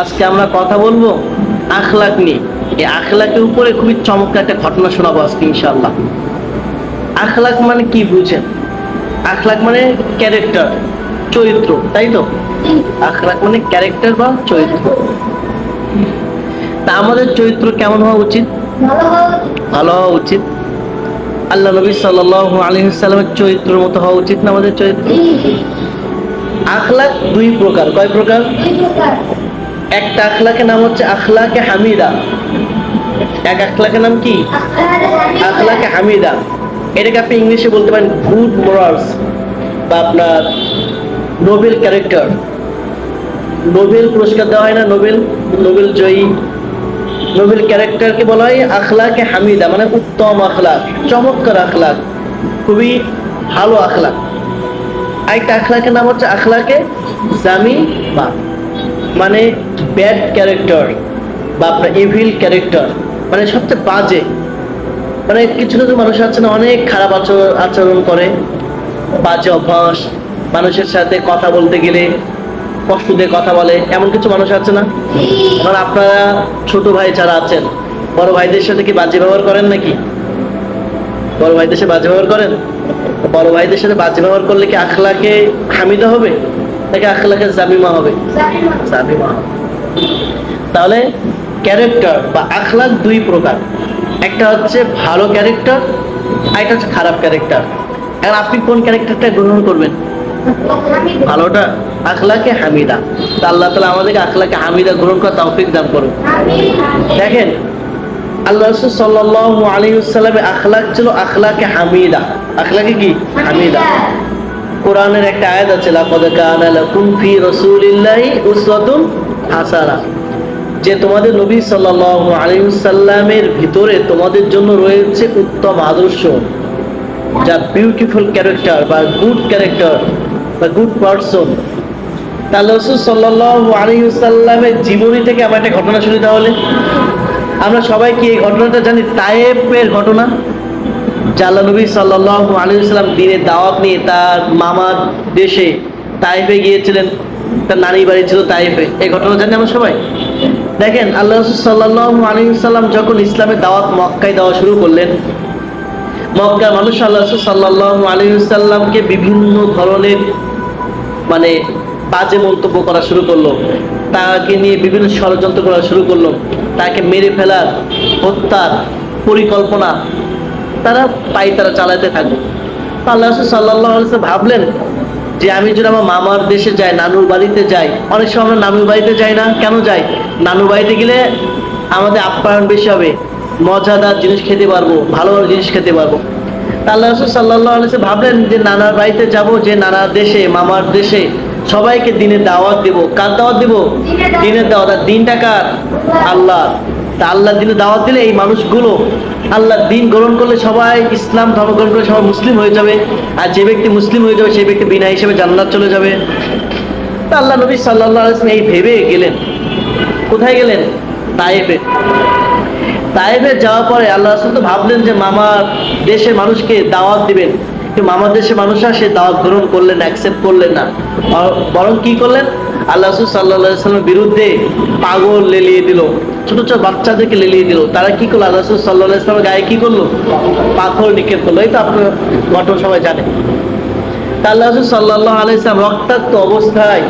আজকে আমরা কথা বলব আখলাক নিয়ে। এই আখলাকের উপরে খুবই চমৎকার একটা ঘটনা শোনাবো আজকে ইনশাআল্লাহ। আখলাক মানে কি বুঝেন? আখলাক মানে ক্যারেক্টার চরিত্র তাই তো? আখলাক মানে ক্যারেক্টার বা চরিত্র। তা আমাদের চরিত্র কেমন হওয়া উচিত? ভালো হওয়া উচিত। আল্লাহ নবী সাল্লাহ আলহিসাল্লামের চরিত্রের মতো হওয়া উচিত না আমাদের চরিত্র? আখলাক দুই প্রকার। কয় প্রকার। একটা আখলাকের নাম হচ্ছে আখলাকে হামিদা। এক আখলাকের নাম কি? আখলাকে হামিদা। এটাকে আপনি ইংলিশে বলতে পারেন গুড মোরালস বা আপনার নোবেল ক্যারেক্টার। নোবেল পুরস্কার দেওয়া হয় না, নোবেল নোবেল জয়ী। নোবেল ক্যারেক্টারকে বলা হয় আখলাকে হামিদা মানে উত্তম আখলাক, চমৎকার আখলাক, খুবই ভালো আখলাক। আরেকটা আখলাকের নাম হচ্ছে আখলাকে জামি বা মানে ব্যাড ক্যারেক্টার বা আপনার ইভিল ক্যারেক্টার মানে সবচেয়ে বাজে। মানে কিছু কিছু মানুষ আছে না, অনেক খারাপ আচরণ আচরণ করে, বাজে অভ্যাস, মানুষের সাথে কথা বলতে গেলে কষ্ট দিয়ে কথা বলে, এমন কিছু মানুষ আছে না? মানে আপনারা ছোট ভাই যারা আছেন, বড় ভাইদের সাথে কি বাজে ব্যবহার করেন নাকি? বড় ভাইদের সাথে বাজে ব্যবহার করেন? বড় ভাইদের সাথে বাজে ব্যবহার করলে কি আখলাকে হামিদা হবে? নাকি আখলাকে জামিমা হবে? জামিমা। হবে। তাহলে ক্যারেক্টার বা আখলাক দুই প্রকার। একটা হচ্ছে ভালো ক্যারেক্টার আর একটা হচ্ছে খারাপ ক্যারেক্টার এখন আপনি কোন ক্যারেক্টারটা গ্রহণ করবেন? ভালোটা? আখলাকে হামিদা। তা আল্লাহ তালা আমাদেরকে আখলাকে হামিদা গ্রহণ করা তৌফিক দান করুন। দেখেন আল্লাহ রসুল সাল্লাহ আলী আখলাক ছিল আখলাকে হামিদা। আখলাকে কি? হামিদা। কোরআনের একটা আয়াত আছে, লাকাদ কানা লাকুম ফি রাসূলিল্লাহি উসওয়াতুন হাসানা। যে তোমাদের নবী সাল্লাল্লাহু আলাইহি সাল্লামের ভিতরে তোমাদের জন্য রয়েছে উত্তম আদর্শ, যা বিউটিফুল ক্যারেক্টার বা গুড ক্যারেক্টার বা গুড পারসন তাহলে রসুল সাল্লাল্লাহু আলাইহি সাল্লামের জীবনী থেকে আমার একটা ঘটনা শুনি তাহলে। আমরা সবাই কি এই ঘটনাটা জানি? তায়েবের ঘটনা? জাল্লা নবী সাল্লাহ আলিয়াল্লাম দিনের দাওয়াত নিয়ে তার মামার দেশে তাইফে গিয়েছিলেন, তার নানি বাড়ি ছিল তাইফে। এই ঘটনা জানি আমরা সবাই? দেখেন, আল্লাহ সাল্লাহ আলিয়াল্লাম যখন ইসলামের দাওয়াত মক্কায় দেওয়া শুরু করলেন, মক্কার মানুষ আল্লাহ সাল্লাহ আলিয়াল্লামকে বিভিন্ন ধরনের মানে বাজে মন্তব্য করা শুরু করল। তাকে নিয়ে বিভিন্ন ষড়যন্ত্র করা শুরু করল। তাকে মেরে ফেলার হত্যার পরিকল্পনা তারা পাই তারা চালাতে থাকবে আল্লাহ সাল্লাহ ভাবলেন যে আমি যদি আমার মামার দেশে যাই নানুর বাড়িতে যাই অনেক সময় আমরা নানুর বাড়িতে যাই না কেন যাই? নানুর বাড়িতে গেলে আমাদের আপ্যায়ন বেশি হবে মজাদার জিনিস খেতে পারব ভালো ভালো জিনিস খেতে পারব। আল্লাহ রসুল সাল্লাহ আলিয়া ভাবলেন যে নানার বাড়িতে যাব যে নানার দেশে মামার দেশে সবাইকে দিনের দাওয়াত দেব। কার দাওয়াত দেব? দিনের দাওয়াত। আর দিনটা কার? আল্লাহ তা আল্লাহ দিনে দাওয়াত দিলে এই মানুষগুলো আল্লাহ দিন গ্রহণ করলে সবাই ইসলাম ধর্ম গ্রহণ করলে সবাই মুসলিম হয়ে যাবে। আর যে ব্যক্তি মুসলিম হয়ে যাবে, সেই ব্যক্তি বিনা হিসেবে জান্নাত চলে যাবে। তা আল্লাহ নবী সাল্লাহ আলাইসলাম এই ভেবে গেলেন। কোথায় গেলেন? তায়েফে। তায়েফে যাওয়ার পরে আল্লাহ রসুল তো ভাবলেন যে মামা দেশের মানুষকে দাওয়াত দিবেন। কিন্তু মামার দেশের মানুষরা সে দাওয়াত গ্রহণ করলেন অ্যাকসেপ্ট করলেন না। বরং কি করলেন? আল্লাহ রসুল সাল্লামের বিরুদ্ধে পাগল লেলিয়ে দিল। ছোট ছোট বাচ্চাদেরকে লেলিয়ে দিল। তারা কি করল? আল্লাহ সাল্লাহ গায়ে কি করল? পাথর নিক্ষেপ করল। এই তো আপনার ঘটনা সবাই জানে আল্লাহ সাল্লাহ আলাইসলাম রক্তাক্ত অবস্থায়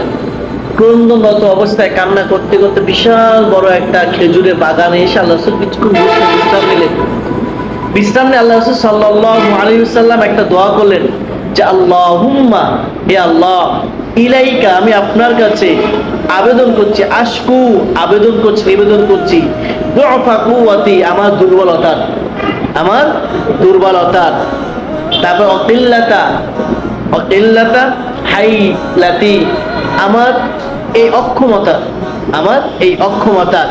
ক্রন্দনত অবস্থায় কান্না করতে করতে বিশাল বড় একটা খেজুরের বাগানে এসে আল্লাহ কিছুক্ষণ বিশ্রাম নিলেন। বিশ্রাম নিয়ে আল্লাহ সাল্লাহ একটা দোয়া করলেন যে, আল্লাহুম্মা, হে আল্লাহ ইলাইকা, আমি আপনার কাছে আবেদন করছি, আশকু, আবেদন করছি, নিবেদন করছি। আমার দুর্বলতার আমার দুর্বলতার তারপর অকিল্লাতা অকিল্লাতা হাইলাতি। আমার এই অক্ষমতা, আমার এই অক্ষমতা।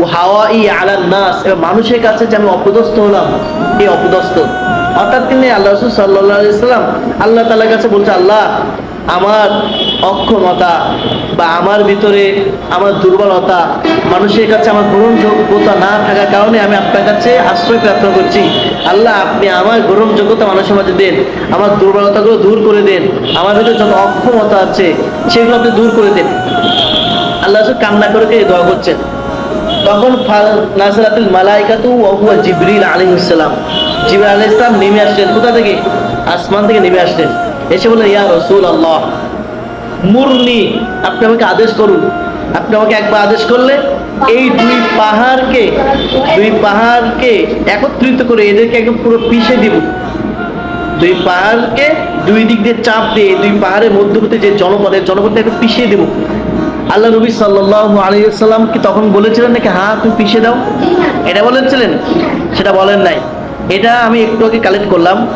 ও হাওয়া ই আলান নাস এবার মানুষের কাছে যে আমি অপদস্থ হলাম, এই অপদস্থ। অর্থাৎ তিনি আল্লাহ রসুল সাল্লাহ ইসলাম আল্লাহ তালার কাছে বলছে, আল্লাহ, আমার অক্ষমতা বা আমার ভিতরে আমার দুর্বলতা, মানুষের কাছে আমার গ্রহণযোগ্যতা না থাকার কারণে আমি আপনার কাছে আশ্রয় প্রার্থনা করছি। আল্লাহ, আপনি আমার গ্রহণযোগ্যতা মানুষের মাঝে দেন, আমার দুর্বলতাগুলো দূর করে দেন, আমার ভিতরে যত অক্ষমতা আছে সেগুলো আপনি দূর করে দেন। আল্লাহ কান্না করে করে দোয়া করছেন? তখন নাজরাতুল মালাইকাতু ওয়া হুয়া জিবরিল আলাইহিস সালাম। জিবরিল আলাইহিস সালাম নেমে আসলেন। কোথা থেকে? আসমান থেকে নেমে আসলেন। এসে বললেন, ইয়া রসুল রাসূলুল্লাহ, মুরনি, আপনি আমাকে আদেশ করুন। আপনি আমাকে একবার আদেশ করলে এই দুই পাহাড়কে দুই পাহাড়কে একত্রিত করে এদেরকে একদম পুরো পিষে দিব। দুই পাহাড়কে দুই দিক দিয়ে চাপ দিয়ে, দুই পাহাড়ের মধ্যবর্তী যে জনপদের জনপদটা একটু পিষিয়ে দেবো। আল্লাহ নবী সাল্লাহ আলাইসাল্লাম কি তখন বলেছিলেন নাকি হ্যাঁ তুমি পিষে দাও? এটা বলেছিলেন? সেটা বলেন নাই। এটা আমি একটু আগে কালেক্ট করলাম।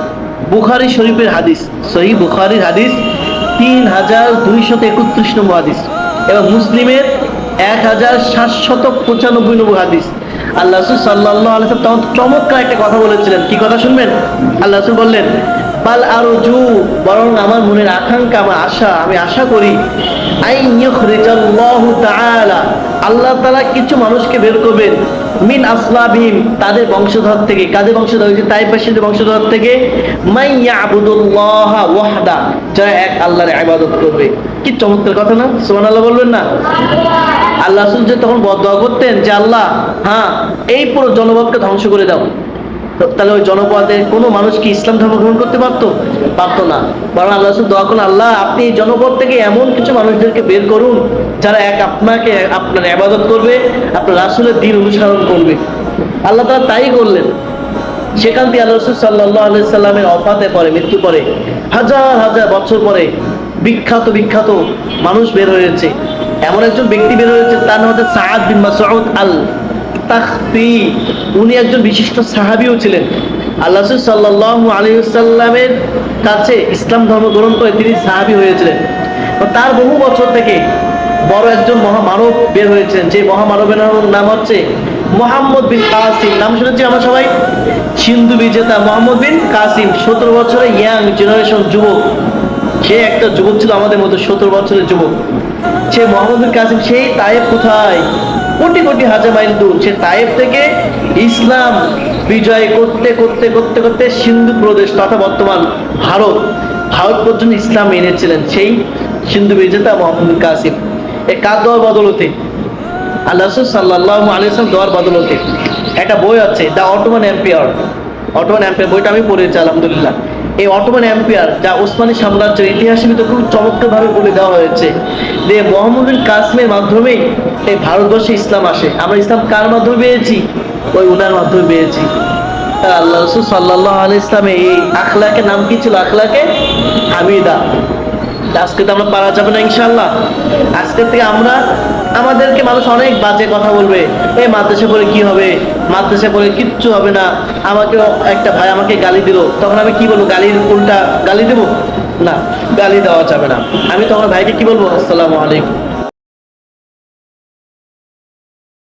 বুখারি শরীফের হাদিস, সহি বুখারির হাদিস, তিন হাজার দুইশত একত্রিশ নম্বর হাদিস এবং মুসলিমের এক হাজার সাতশত পঁচানব্বই নম্বর হাদিস। আল্লাহ সাল্লাহ আলসালাম তখন চমৎকার একটা কথা বলেছিলেন। কি কথা শুনবেন? আল্লাহ বললেন বাল আরও জু বরং আমার মনের আকাঙ্ক্ষা, আমার আশা, আমি আশা করি আল্লাহ তাআলা কিছু মানুষকে বের করবেন, মিন আসলাবিহিম, তাদের বংশধর থেকে। কাদের বংশধর হয়েছে? তাইপাশীদের বংশধর থেকে। মাই ইয়াবুদুল্লাহ ওয়াহদা, যারা এক আল্লাহর ইবাদত করবে। কি চমৎকার কথা না? সোমান আল্লাহ বলবেন না? আল্লাহ যে তখন বদয়া করতেন যে, আল্লাহ হ্যাঁ এই পুরো জনপদকে ধ্বংস করে দাও। তাহলে ওই জনপদে কোনো মানুষ কি ইসলাম ধর্ম গ্রহণ করতে পারতো? পারতো না। বরং আল্লাহ দোয়া করুন আল্লাহ, আপনি এই জনপদ থেকে এমন কিছু মানুষদেরকে বের করুন, যারা এক আপনাকে আপনার আবাদত করবে, আপনার রাসূলের দিন অনুসরণ করবে। আল্লাহ তারা তাই করলেন। সেখান থেকে আল্লাহ রসুল সাল্লাহ আলি সাল্লামের অফাতে পরে মৃত্যু পরে হাজার হাজার বছর পরে বিখ্যাত বিখ্যাত মানুষ বের হয়েছে। এমন একজন ব্যক্তি বের হয়েছে, তার নাম হচ্ছে সাহাদ বিন মাসউদ আল তাখফি উনি একজন বিশিষ্ট সাহাবিও ছিলেন। আল্লাহ সাল্লাহ আলী সাল্লামের কাছে ইসলাম ধর্ম গ্রহণ করে তিনি সাহাবি হয়েছিলেন। তার বহু বছর থেকে বড় একজন মহামানব বের হয়েছেন যে মহামানবের নাম হচ্ছে মোহাম্মদ বিন কাসিম। নাম শুনেছি আমরা সবাই? সিন্ধু বিজেতা মোহাম্মদ বিন কাসিম, সতেরো বছরে ইয়াং জেনারেশন যুবক। সে একটা যুবক ছিল আমাদের মতো সতেরো বছরের যুবক। সে মোহাম্মদ বিন কাসিম, সেই তায়েব কোথায়? কোটি কোটি হাজার মাইল দূর, সে তায়েব থেকে ইসলাম বিজয় করতে করতে করতে করতে সিন্ধু প্রদেশ তথা বর্তমান ভারত ভারত পর্যন্ত ইসলাম এনেছিলেন সেই সিন্ধু বিজেতা মোহাম্মদ কাসিম। এ কার দেওয়ার বদলতে? আল্লাহ সাল্লাহ আলিয়াম দোয়ার বদলতে। একটা বই আছে, the Ottoman empire. Ottoman empire, বইটা আমি পড়েছি, আলহামদুলিল্লাহ। এই অটোমান এম্পিয়ার যা ওসমানী সাম্রাজ্যের ইতিহাসের ভিতরে খুব চমৎকারভাবে বলে দেওয়া হয়েছে যে মোহাম্মদ কাসমের মাধ্যমেই এই ভারতবর্ষে ইসলাম আসে। আমরা ইসলাম কার মাধ্যমে পেয়েছি? ওই উনার মাধ্যমে পেয়েছি। আল্লাহ রসুল সাল্লাহ আলি ইসলামে এই আখলাকে নাম কি ছিল? আখলাকে হামিদা। আজকে তো আমরা পারা যাবে না ইনশাল্লাহ আজকে থেকে আমরা আমাদেরকে মানুষ অনেক বাজে কথা বলবে। এই মাদ্রাসা পড়ে কি হবে? মাদ্রাসা পড়ে কিচ্ছু হবে না। আমাকেও একটা ভাই আমাকে গালি দিল। তখন আমি কি বলব, গালির উল্টা গালি দেবো? না, গালি দেওয়া যাবে না। আমি তখন ভাইকে কি বলব? আসসালামু আলাইকুম।